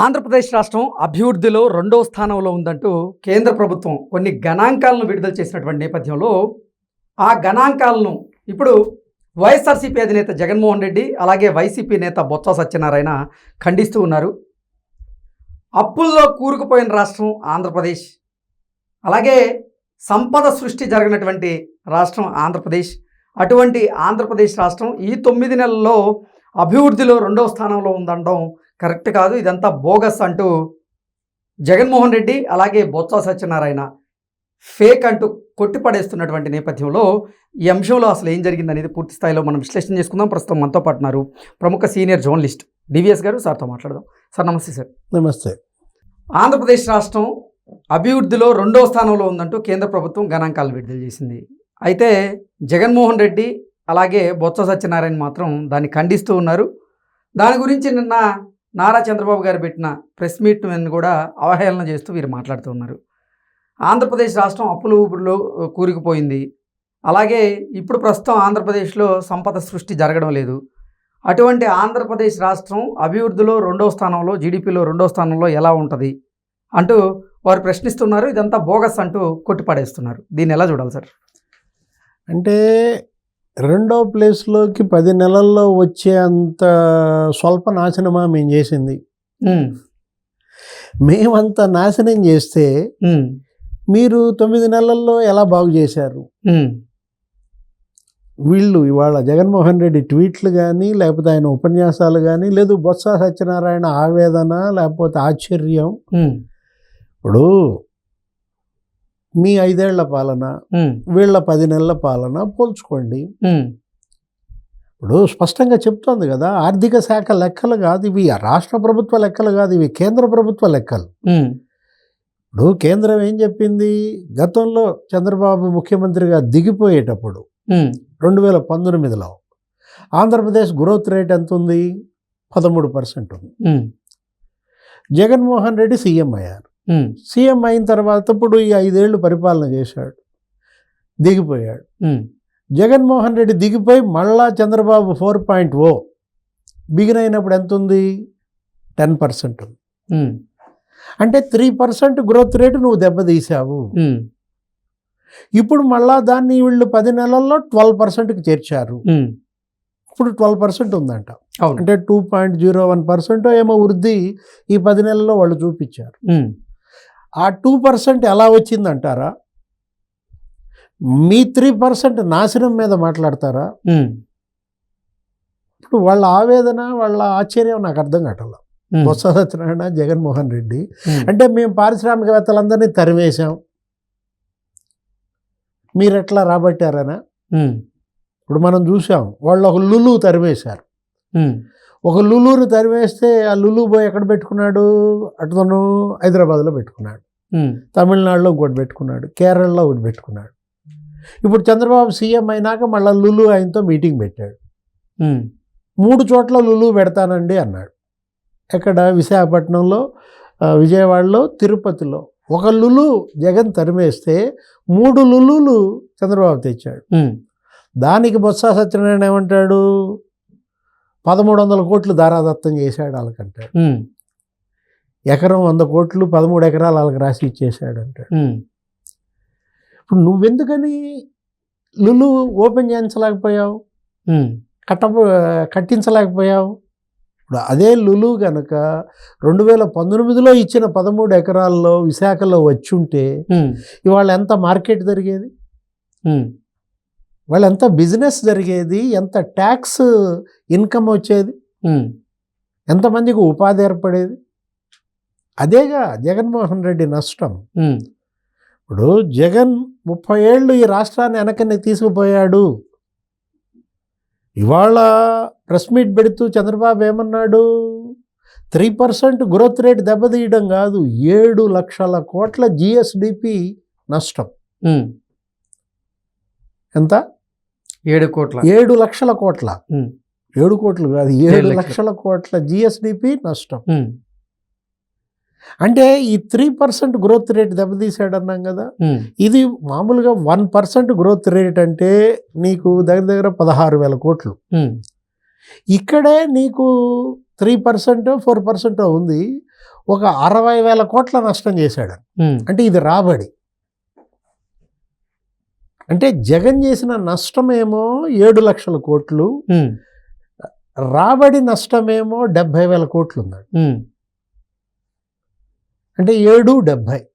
ఆంధ్రప్రదేశ్ రాష్ట్రం అభివృద్ధిలో రెండో స్థానంలో ఉందంటూ కేంద్ర ప్రభుత్వం కొన్ని గణాంకాలను విడుదల చేసినటువంటి నేపథ్యంలో ఆ గణాంకాలను ఇప్పుడు వైఎస్ఆర్సీపీ అధినేత జగన్మోహన్ రెడ్డి అలాగే వైసీపీ నేత బొత్స సత్యనారాయణ ఖండిస్తూ ఉన్నారు. అప్పుల్లో కూరుకుపోయిన రాష్ట్రం ఆంధ్రప్రదేశ్. అలాగే సంపద సృష్టి జరిగినటువంటి రాష్ట్రం ఆంధ్రప్రదేశ్. అటువంటి ఆంధ్రప్రదేశ్ రాష్ట్రం ఈ తొమ్మిది నెలల్లో అభివృద్ధిలో రెండవ స్థానంలో ఉందనడం కరెక్ట్ కాదు ఇదంతా బోగస్ అంటూ జగన్మోహన్ రెడ్డి అలాగే బొత్స సత్యనారాయణ ఫేక్ అంటూ కొట్టిపడేస్తున్నటువంటి నేపథ్యంలో ఈ అంశంలో అసలు ఏం జరిగిందనేది పూర్తి స్థాయిలో మనం విశ్లేషణ చేసుకుందాం. ప్రస్తుతం మనతో పాటు ఉన్నారు ప్రముఖ సీనియర్ జర్నలిస్ట్ డివిఎస్ గారు. సార్తో మాట్లాడదాం. సార్ నమస్తే సార్. నమస్తే. ఆంధ్రప్రదేశ్ రాష్ట్రం అభివృద్ధిలో రెండో స్థానంలో ఉందంటూ కేంద్ర ప్రభుత్వం గణాంకాలు విడుదల చేసింది. అయితే జగన్మోహన్ రెడ్డి అలాగే బొత్స సత్యనారాయణ మాత్రం దాన్ని ఖండిస్తూ ఉన్నారు. దాని గురించి నిన్న నారా చంద్రబాబు గారు పెట్టిన ప్రెస్ మీట్ కూడా అవహేళన చేస్తూ వీరు మాట్లాడుతూ ఉన్నారు. ఆంధ్రప్రదేశ్ రాష్ట్రం అప్పుల ఊపిరిలో కూరుకుపోయింది. అలాగే ఇప్పుడు ప్రస్తుతం ఆంధ్రప్రదేశ్లో సంపద సృష్టి జరగడం లేదు. అటువంటి ఆంధ్రప్రదేశ్ రాష్ట్రం అభివృద్ధిలో రెండో స్థానంలో జీడిపిలో రెండో స్థానంలో ఎలా ఉంటుంది? అంటూ వారు ప్రశ్నిస్తున్నారు. ఇదంతా బోగస్ అంటూ కొట్టిపడేస్తున్నారు. దీన్ని ఎలా చూడాలి సార్? అంటే రెండో ప్లేస్లోకి పది నెలల్లో వచ్చే అంత స్వల్ప నాశనమా మేము చేసింది. మేమంత నాశనం చేస్తే మీరు తొమ్మిది నెలల్లో ఎలా బాగు చేశారు? వీళ్ళు ఇవాళ జగన్మోహన్ రెడ్డి ట్వీట్లు కానీ లేకపోతే ఆయన ఉపన్యాసాలు కానీ లేదు బొత్స సత్యనారాయణ ఆవేదన లేకపోతే ఆశ్చర్యం. ఇప్పుడు మీ ఐదేళ్ళ పాలన వీళ్ళ పది నెలల పాలన పోల్చుకోండి. ఇప్పుడు స్పష్టంగా చెప్తోంది కదా ఆర్థిక శాఖ లెక్కలు కాదు ఇవి రాష్ట్ర ప్రభుత్వ లెక్కలు కాదు ఇవి కేంద్ర ప్రభుత్వ లెక్కలు. ఇప్పుడు కేంద్రం ఏం చెప్పింది? గతంలో చంద్రబాబు ముఖ్యమంత్రిగా దిగిపోయేటప్పుడు రెండు వేల పంతొమ్మిదిలో ఆంధ్రప్రదేశ్ గ్రోత్ రేట్ ఎంత ఉంది? పదమూడు పర్సెంట్ ఉంది. జగన్మోహన్ రెడ్డి సీఎం అయ్యారు. సీఎం అయిన తర్వాత ఇప్పుడు ఈ ఐదేళ్ళు పరిపాలన చేశాడు. దిగిపోయాడు. జగన్మోహన్ రెడ్డి దిగిపోయి మళ్ళా Chandrababu four point o begin అయినప్పుడు ఎంత ఉంది టెన్ పర్సెంట్. ఉంది అంటే త్రీ పర్సెంట్ గ్రోత్ రేటు నువ్వు దెబ్బతీసావు ఇప్పుడు మళ్ళా దాన్ని వీళ్ళు పది నెలల్లో ట్వెల్వ్ పర్సెంట్కి చేర్చారు. ఇప్పుడు ట్వెల్వ్ పర్సెంట్ ఉందంట. అంటే two point zero one percent ఏమో వృద్ధి ఈ పది నెలల్లో వాళ్ళు చూపించారు. ఆ టూ పర్సెంట్ ఎలా వచ్చిందంటారా? మీ త్రీ పర్సెంట్ నాశనం మీద మాట్లాడతారా? ఇప్పుడు వాళ్ళ ఆవేదన వాళ్ళ ఆశ్చర్యం నాకు అర్థం కావట్లేదు బొత్స సత్యనారాయణ జగన్మోహన్ రెడ్డి. అంటే మేము పారిశ్రామికవేత్తలందరినీ తరిమేశాం. మీరు ఎట్లా రాబట్టారనా? ఇప్పుడు మనం చూసాం వాళ్ళు ఒక లులు తరిమేశారు. ఉమ్, ఒక లులుని తరిమేస్తే ఆ లులు పోయి ఎక్కడ పెట్టుకున్నాడు? అటుతను హైదరాబాద్లో పెట్టుకున్నాడు. తమిళనాడులో ఒకటి పెట్టుకున్నాడు. కేరళలో ఒకటి పెట్టుకున్నాడు. ఇప్పుడు చంద్రబాబు సీఎం అయినాక మళ్ళీ లులు ఆయనతో మీటింగ్ పెట్టాడు. మూడు చోట్ల లులు పెడతానండి అన్నాడు. ఎక్కడ? విశాఖపట్నంలో విజయవాడలో తిరుపతిలో. ఒక లులు జగన్ తరిమేస్తే మూడు లులులు చంద్రబాబు తెచ్చాడు. దానికి బొత్స సత్యనారాయణ ఏమంటాడు? పదమూడు వందల కోట్లు దారాదత్తం చేశాడు వాళ్ళకంటాడు ఉమ్, ఎకరం వంద కోట్లు పదమూడు ఎకరాలు వాళ్ళకి రాసి ఇచ్చేసాడు అంటాడు ఇప్పుడు నువ్వెందుకని లులు ఓపెన్ చేయించలేకపోయావు? కట్ట కట్టించలేకపోయావు? ఇప్పుడు అదే లులు కనుక రెండు వేల పంతొమ్మిదిలో ఇచ్చిన పదమూడు ఎకరాల్లో విశాఖలో వచ్చి ఉంటే ఉమ్, ఇవాళ ఎంత మార్కెట్ జరిగేది? ఉమ్, వాళ్ళ ఎంత బిజినెస్ జరిగేది ఎంత ట్యాక్స్ ఇన్కమ్ వచ్చేది ఎంతమందికి ఉపాధి ఏర్పడేది. అదేగా జగన్మోహన్ రెడ్డి నష్టం. ఇప్పుడు జగన్ ముప్పై ఏళ్ళు ఈ రాష్ట్రాన్ని వెనకని తీసుకుపోయాడు. ఇవాళ ప్రెస్ మీట్ పెడుతూ చంద్రబాబు ఏమన్నాడు? త్రీ పర్సెంట్ గ్రోత్ రేట్ దెబ్బతీయడం కాదు ఏడు లక్షల కోట్ల జిఎస్డిపి నష్టం. ఎంత? ఏడు కోట్ల. ఏడు లక్షల కోట్ల. ఏడు కోట్లు కాదు ఏడు లక్షలు. కోట్ల జిఎస్డిపి నష్టం. అంటే ఈ త్రీ పర్సెంట్ గ్రోత్ రేట్ దెబ్బతీసాడు అన్నాం కదా ఇది మామూలుగా వన్ పర్సెంట్ గ్రోత్ రేట్ అంటే నీకు దగ్గర దగ్గర పదహారు వేల కోట్లు. ఇక్కడే నీకు త్రీ పర్సెంట్ ఫోర్ పర్సెంట్ ఉంది. ఒక అరవై వేల కోట్ల నష్టం చేశాడు. అంటే ఇది రాబడి. అంటే జగన్ చేసిన నష్టమేమో ఏడు లక్షల కోట్లు రాబడి నష్టమేమో డెబ్భై వేల కోట్లు ఉందండి. అంటే ఏడు డెబ్భై.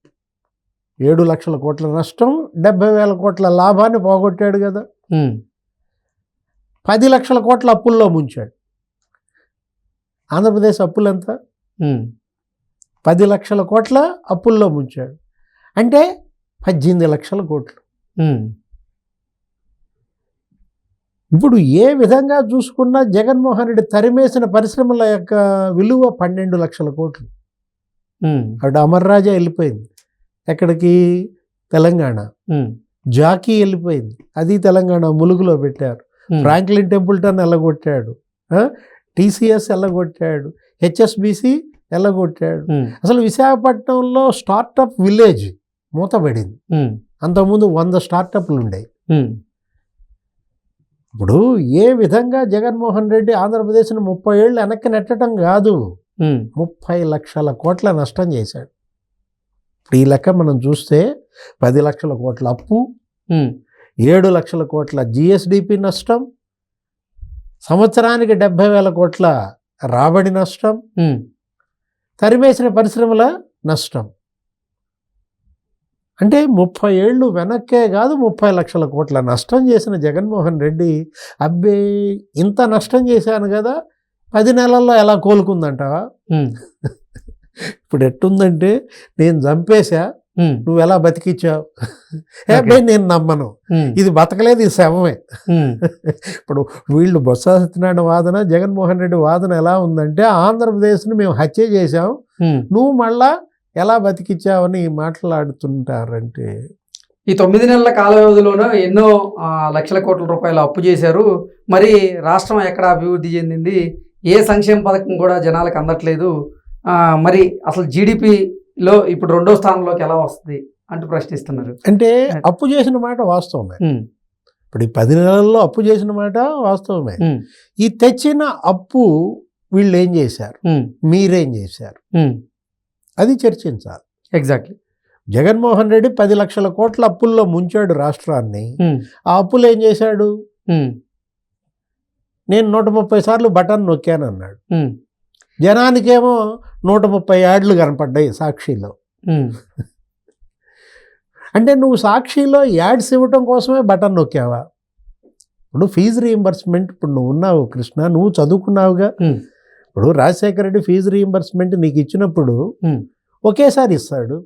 ఏడు లక్షల కోట్ల నష్టం డెబ్భై వేల కోట్ల లాభాన్ని పోగొట్టాడు కదా. పది లక్షల కోట్ల అప్పుల్లో ముంచాడు. ఆంధ్రప్రదేశ్ అప్పులు ఎంత? పది లక్షల కోట్ల అప్పుల్లో ముంచాడు. అంటే పద్దెనిమిది లక్షల కోట్లు. ఇప్పుడు ఏ విధంగా చూసుకున్నా జగన్మోహన్ రెడ్డి తరిమేసిన పరిశ్రమల యొక్క విలువ పన్నెండు లక్షల కోట్లు. అటు అమర్ రాజా వెళ్ళిపోయింది ఎక్కడికి? తెలంగాణ. జాకీ వెళ్ళిపోయింది అది తెలంగాణ ములుగులో పెట్టారు. ఫ్రాంక్లిన్ టెంపుల్టన్ ఎల్లగొట్టాడు టీసీఎస్ ఎల్లగొట్టాడు హెచ్ఎస్బిసి ఎల్లగొట్టాడు అసలు విశాఖపట్నంలో స్టార్టప్ విలేజ్ మూతపడింది. ఉమ్, అంతకుముందు వంద స్టార్టప్లు ఉండేవి. ఇప్పుడు ఏ విధంగా జగన్మోహన్ రెడ్డి ఆంధ్రప్రదేశ్ను ముప్పై ఏళ్ళు వెనక్కి నెట్టడం కాదు. ముప్పై లక్షల కోట్ల నష్టం చేశాడు. ఇప్పుడు ఈ లెక్క మనం చూస్తే పది లక్షల కోట్ల అప్పు ఏడు లక్షల కోట్ల జిఎస్డిపి నష్టం సంవత్సరానికి డెబ్భై వేల కోట్ల రాబడి నష్టం తరిమేసిన పరిశ్రమల నష్టం. అంటే ముప్పై ఏళ్ళు వెనక్కే కాదు ముప్పై లక్షల కోట్ల నష్టం చేసిన జగన్మోహన్ రెడ్డి అబ్బే ఇంత నష్టం చేశాను కదా పది నెలల్లో ఎలా కోలుకుందంటావా ఇప్పుడు ఎట్టుందంటే నేను చంపేశా నువ్వు ఎలా బతికిచ్చావు. బే నేను నమ్మను. ఇది బతకలేదు ఇది శవమే. ఇప్పుడు వీళ్ళు బొత్స సత్యనారాయణ వాదన జగన్మోహన్ రెడ్డి వాదన ఎలా ఉందంటే ఆంధ్రప్రదేశ్ని మేము హత్య చేశాం. నువ్వు మళ్ళా ఎలా బతికిచ్చావని మాట్లాడుతుంటారంటే? ఈ తొమ్మిది నెలల కాల వ్యవధిలోనూ ఎన్నో లక్షల కోట్ల రూపాయల అప్పు చేశారు. మరి రాష్ట్రం ఎక్కడ అభివృద్ధి చెందింది? ఏ సంక్షేమ పథకం కూడా జనాలకు అందట్లేదు. మరి అసలు జీడిపిలో ఇప్పుడు రెండో స్థానంలోకి ఎలా వస్తుంది అంటూ ప్రశ్నిస్తున్నారు. అంటే అప్పు చేసిన మాట వాస్తవమే. ఇప్పుడు ఈ పది నెలల్లో అప్పు చేసిన మాట వాస్తవమే. ఈ తెచ్చిన అప్పు వీళ్ళు ఏం చేశారు? మీరేం చేశారు? అది చర్చించాలి. ఎగ్జాక్ట్లీ జగన్మోహన్ రెడ్డి పది లక్షల కోట్ల అప్పుల్లో ముంచాడు రాష్ట్రాన్ని. ఉమ్, ఆ అప్పులు ఏం చేశాడు? ఉమ్, నేను నూట ముప్పై సార్లు బటన్ నొక్కాను అన్నాడు. ఉమ్, జనానికేమో నూట ముప్పై యాడ్లు కనపడ్డాయి సాక్షిలో. అంటే నువ్వు సాక్షిలో యాడ్స్ ఇవ్వటం కోసమే బటన్ నొక్కావా? ఇప్పుడు ఫీజు రీయింబర్స్మెంట్ ఇప్పుడు నువ్వు ఉన్నావు కృష్ణ నువ్వు చదువుకున్నావుగా. Hmm. ఇప్పుడు రాజశేఖర రెడ్డి ఫీజు రీయింబర్స్మెంట్ నీకు ఇచ్చినప్పుడు. ఒకేసారి ఇస్తాడు.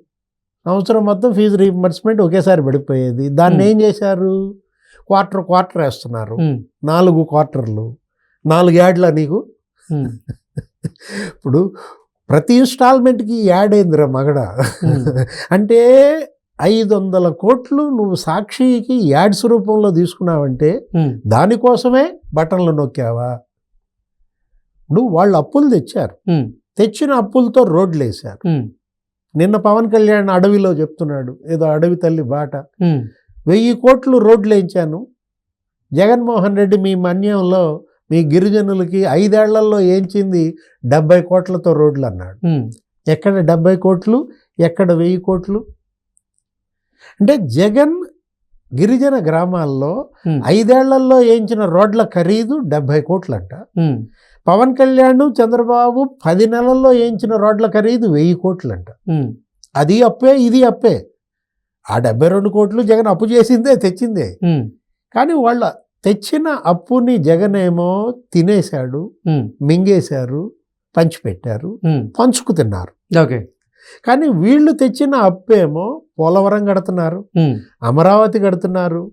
సంవత్సరం మొత్తం ఫీజు రీయింబర్స్మెంట్ ఒకేసారి పడిపోయేది. దాన్ని. ఏం చేశారు? క్వార్టర్ క్వార్టర్ వేస్తున్నారు. నాలుగు క్వార్టర్లు. నాలుగు యాడ్ల నీకు? ఇప్పుడు ప్రతి ఇన్స్టాల్మెంట్కి యాడ్ అయిందిరా మగడ. అంటే ఐదు వందల కోట్లు నువ్వు సాక్షికి యాడ్స్ రూపంలో తీసుకున్నావంటే దానికోసమే బటన్లు నొక్కావా? నువ్వు వాళ్ళు అప్పులు తెచ్చారు. తెచ్చిన అప్పులతో రోడ్లు వేశారు. నిన్న పవన్ కళ్యాణ్ అడవిలో చెప్తున్నాడు ఏదో అడవి తల్లి బాట. వెయ్యి కోట్లు రోడ్లు వేయించాను. జగన్మోహన్ రెడ్డి మీ మన్యంలో మీ గిరిజనులకి ఐదేళ్ళలో ఏంచింది డెబ్బై కోట్లతో రోడ్లు అన్నాడు. ఎక్కడ డెబ్బై కోట్లు ఎక్కడ వెయ్యి కోట్లు? అంటే జగన్ గిరిజన గ్రామాల్లో ఐదేళ్ళలో వేయించిన రోడ్ల ఖరీదు డెబ్బై కోట్లంట. పవన్ కళ్యాణ్ చంద్రబాబు పది నెలల్లో వేయించిన రోడ్ల ఖరీదు వెయ్యి కోట్లంట. అది అప్పే ఇది అప్పే. ఆ డెబ్బై రెండు కోట్లు జగన్ అప్పు చేసిందే తెచ్చిందే. కానీ వాళ్ళ తెచ్చిన అప్పుని జగన్ ఏమో తినేశాడు మింగేశారు పంచిపెట్టారు పంచుకు తిన్నారు. ఓకే. కానీ వీళ్ళు తెచ్చిన అప్పేమో పోలవరం కడుతున్నారు అమరావతి కడుతున్నారు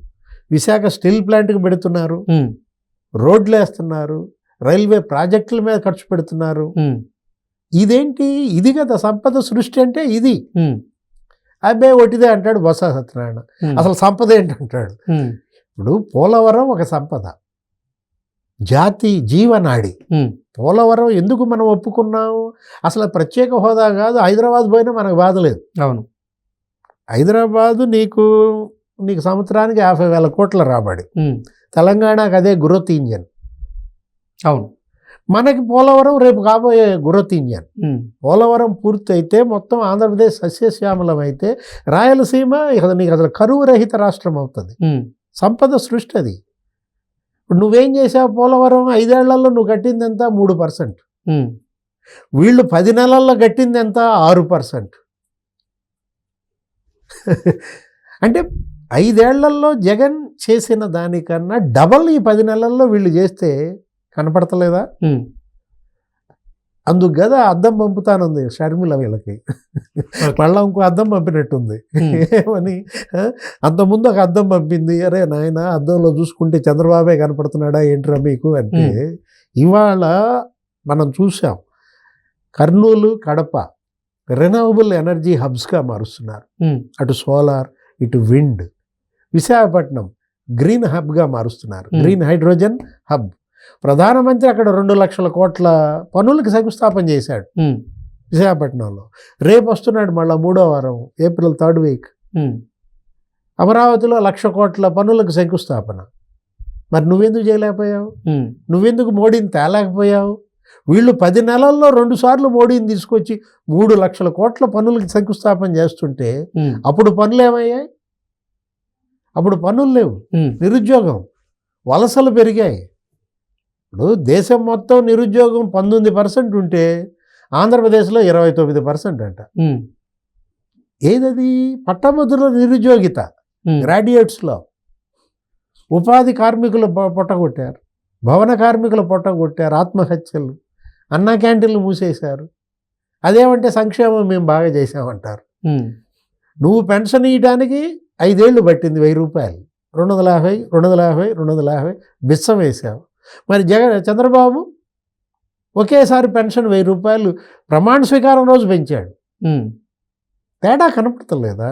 విశాఖ స్టీల్ ప్లాంట్కి పెడుతున్నారు రోడ్లు వేస్తున్నారు రైల్వే ప్రాజెక్టుల మీద ఖర్చు పెడుతున్నారు. ఇదేంటి? ఇది కదా సంపద సృష్టి అంటే ఇది. ఉమ్, అబ్బాయి ఒకటిదే అంటాడు బొత్స సత్యనారాయణ. అసలు సంపద ఏంటంటాడు? ఇప్పుడు పోలవరం ఒక సంపద. జాతి జీవనాడి. పోలవరం ఎందుకు మనం ఒప్పుకున్నాము? అసలు ప్రత్యేక హోదా కాదు హైదరాబాద్ పోయినా మనకు బాధ లేదు. అవును. హైదరాబాదు నీకు నీకు సంవత్సరానికి యాభై వేల కోట్ల రాబడి. తెలంగాణకు అదే గ్రోత్ ఇంజన్. అవును. మనకి పోలవరం రేపు కాబోయే గురత్ ఇంజన్. పోలవరం పూర్తయితే మొత్తం ఆంధ్రప్రదేశ్ సస్యశ్యామలం అయితే రాయలసీమ నీకు అసలు కరువు రహిత రాష్ట్రం అవుతుంది. సంపద సృష్టి అది. ఇప్పుడు నువ్వేం చేసావు పోలవరం? ఐదేళ్ళలో నువ్వు కట్టింది ఎంత? మూడు పర్సెంట్. వీళ్ళు పది నెలల్లో కట్టింది ఎంత? ఆరు పర్సెంట్. అంటే ఐదేళ్ళలో జగన్ చేసిన దానికన్నా డబల్ ఈ పది నెలల్లో వీళ్ళు చేస్తే కనపడతలేదా. అందుకు కదా అద్దం పంపుతానుంది షర్మిల వీళ్ళకి. మళ్ళా ఇంకో అద్దం పంపినట్టుంది. ఏమని? అంతకుముందు ఒక అద్దం పంపింది. అరే నాయన అద్దంలో చూసుకుంటే చంద్రబాబే కనపడుతున్నాడా ఏంట్రా మీకు? అంటే ఇవాళ మనం చూసాం కర్నూలు కడప రెనవబుల్ ఎనర్జీ హబ్స్గా మారుస్తున్నారు. అటు సోలార్ ఇటు విండ్ విశాఖపట్నం గ్రీన్ హబ్గా మారుస్తున్నారు. గ్రీన్ హైడ్రోజన్ హబ్ ప్రధానమంత్రి అక్కడ రెండు లక్షల కోట్ల పనులకు శంకుస్థాపన చేశాడు విశాఖపట్నంలో. రేపు వస్తున్నాడు మళ్ళీ మూడో వారం ఏప్రిల్ థర్డ్ వీక్. అమరావతిలో లక్ష కోట్ల పనులకు శంకుస్థాపన. మరి నువ్వెందుకు చేయలేకపోయావు? నువ్వెందుకు మోడీని తేలేకపోయావు? వీళ్ళు పది నెలల్లో రెండు సార్లు మోడీని తీసుకొచ్చి మూడు లక్షల కోట్ల పనులకు శంకుస్థాపన చేస్తుంటే అప్పుడు పనులు ఏమయ్యాయి? అప్పుడు పనులు లేవు. నిరుద్యోగం వలసలు పెరిగాయి. ఇప్పుడు దేశం మొత్తం నిరుద్యోగం పంతొమ్మిది పర్సెంట్ ఉంటే ఆంధ్రప్రదేశ్లో ఇరవై తొమ్మిది పర్సెంట్ అంట. ఏదది? పట్టభద్రుల నిరుద్యోగిత. గ్రాడ్యుయేట్స్లో. ఉపాధి కార్మికులు పొట్టగొట్టారు భవన కార్మికులు పొట్టగొట్టారు ఆత్మహత్యలు. అన్న క్యాంటీన్లు మూసేశారు. అదేమంటే సంక్షేమం మేము బాగా చేసామంటారు నువ్వు పెన్షన్ ఇవ్వడానికి ఐదేళ్ళు పట్టింది వెయ్యి రూపాయలు. రెండు వందల యాభై రెండు వందల యాభై రెండు వందల యాభై బిచ్చం వేసావు మరి జగన్ చంద్రబాబు ఒకేసారి పెన్షన్ వెయ్యి రూపాయలు ప్రమాణ స్వీకారం రోజు పెంచాడు. తేడా కనపడతలేదా?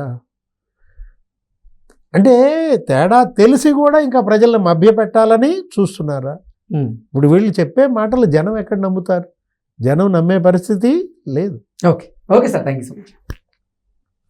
అంటే తేడా తెలిసి కూడా ఇంకా ప్రజల్ని మభ్యపెట్టాలని చూస్తున్నారా. ఇప్పుడు వీళ్ళు చెప్పే మాటలు జనం ఎక్కడ నమ్ముతారు? జనం నమ్మే పరిస్థితి లేదు. Okay. Okay sir. Thank you so much.